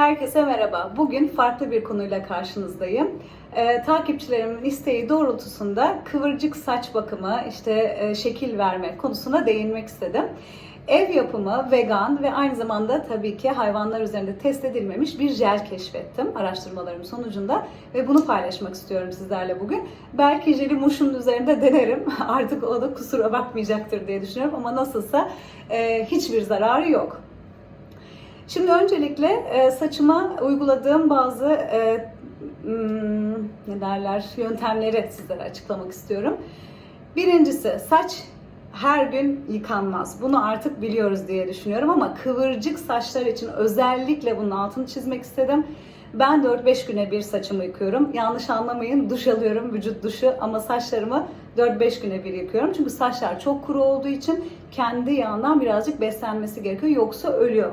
Herkese merhaba. Bugün farklı bir konuyla karşınızdayım. Ee, takipçilerimin isteği doğrultusunda kıvırcık saç bakımı, işte e, şekil verme konusuna değinmek istedim. Ev yapımı, vegan ve aynı zamanda tabii ki hayvanlar üzerinde test edilmemiş bir jel keşfettim araştırmalarım sonucunda ve bunu paylaşmak istiyorum sizlerle bugün. Belki jeli muşun üzerinde denerim. Artık o da kusura bakmayacaktır diye düşünüyorum ama nasılsa e, hiçbir zararı yok. Şimdi öncelikle e, saçıma uyguladığım bazı e, hmm, ne derler yöntemleri sizlere açıklamak istiyorum. Birincisi saç her gün yıkanmaz. Bunu artık biliyoruz diye düşünüyorum ama kıvırcık saçlar için özellikle bunun altını çizmek istedim. Ben 4-5 güne bir saçımı yıkıyorum. Yanlış anlamayın duş alıyorum vücut duşu ama saçlarımı 4-5 güne bir yıkıyorum. Çünkü saçlar çok kuru olduğu için kendi yağından birazcık beslenmesi gerekiyor yoksa ölüyor.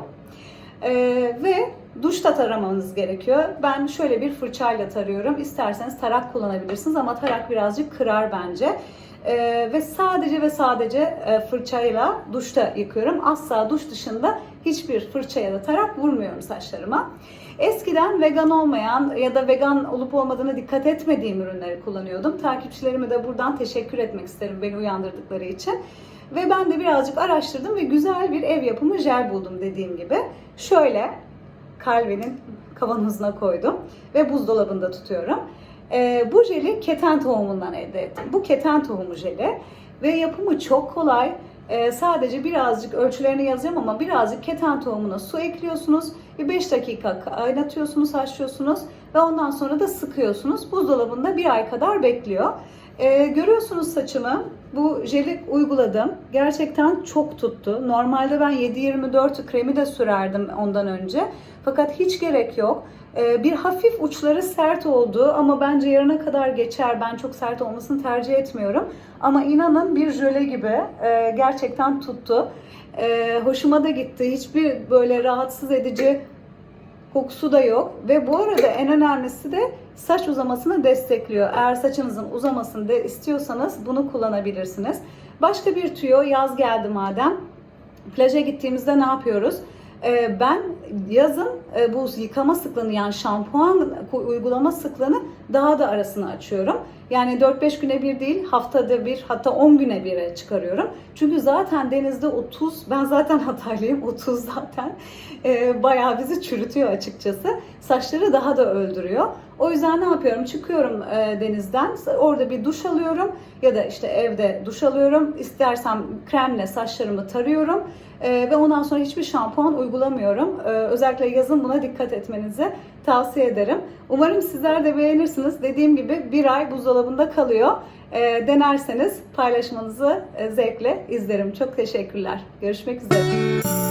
Ee, ve duşta taramanız gerekiyor. Ben şöyle bir fırçayla tarıyorum. İsterseniz tarak kullanabilirsiniz ama tarak birazcık kırar bence. Ee, ve sadece ve sadece e, fırçayla duşta yıkıyorum. Asla duş dışında hiçbir fırça ya da tarak vurmuyorum saçlarıma. Eskiden vegan olmayan ya da vegan olup olmadığına dikkat etmediğim ürünleri kullanıyordum. Takipçilerime de buradan teşekkür etmek isterim beni uyandırdıkları için. Ve ben de birazcık araştırdım ve güzel bir ev yapımı jel buldum dediğim gibi. Şöyle kalbinin kavanozuna koydum ve buzdolabında tutuyorum. Ee, bu jeli keten tohumundan elde ettim. Bu keten tohumu jeli ve yapımı çok kolay. Ee, sadece birazcık ölçülerini yazacağım ama birazcık keten tohumuna su ekliyorsunuz. Bir 5 dakika kaynatıyorsunuz, haşlıyorsunuz ve ondan sonra da sıkıyorsunuz. Buzdolabında bir ay kadar bekliyor. Ee, görüyorsunuz saçımı. Bu jeli uyguladım. Gerçekten çok tuttu. Normalde ben 7-24 kremi de sürerdim ondan önce. Fakat hiç gerek yok. Ee, bir hafif uçları sert oldu ama bence yarına kadar geçer. Ben çok sert olmasını tercih etmiyorum. Ama inanın bir jöle gibi e, gerçekten tuttu. E, hoşuma da gitti. Hiçbir böyle rahatsız edici kokusu da yok ve bu arada en önemlisi de saç uzamasını destekliyor. Eğer saçınızın uzamasını da istiyorsanız bunu kullanabilirsiniz. Başka bir tüyo yaz geldi madem. Plaja gittiğimizde ne yapıyoruz? Ee, ben yazın e, bu yıkama sıklığını yani şampuan uygulama sıklığını daha da arasını açıyorum. Yani 4-5 güne bir değil haftada bir hatta 10 güne bir çıkarıyorum. Çünkü zaten denizde 30 ben zaten Hataylıyım 30 zaten e, bayağı bizi çürütüyor açıkçası. Saçları daha da öldürüyor. O yüzden ne yapıyorum? Çıkıyorum e, denizden orada bir duş alıyorum ya da işte evde duş alıyorum. İstersem kremle saçlarımı tarıyorum. Ee, ve ondan sonra hiçbir şampuan uygulamıyorum. Ee, özellikle yazın buna dikkat etmenizi tavsiye ederim. Umarım sizler de beğenirsiniz. Dediğim gibi bir ay buzdolabında kalıyor. Ee, denerseniz paylaşmanızı e, zevkle izlerim. Çok teşekkürler. Görüşmek üzere.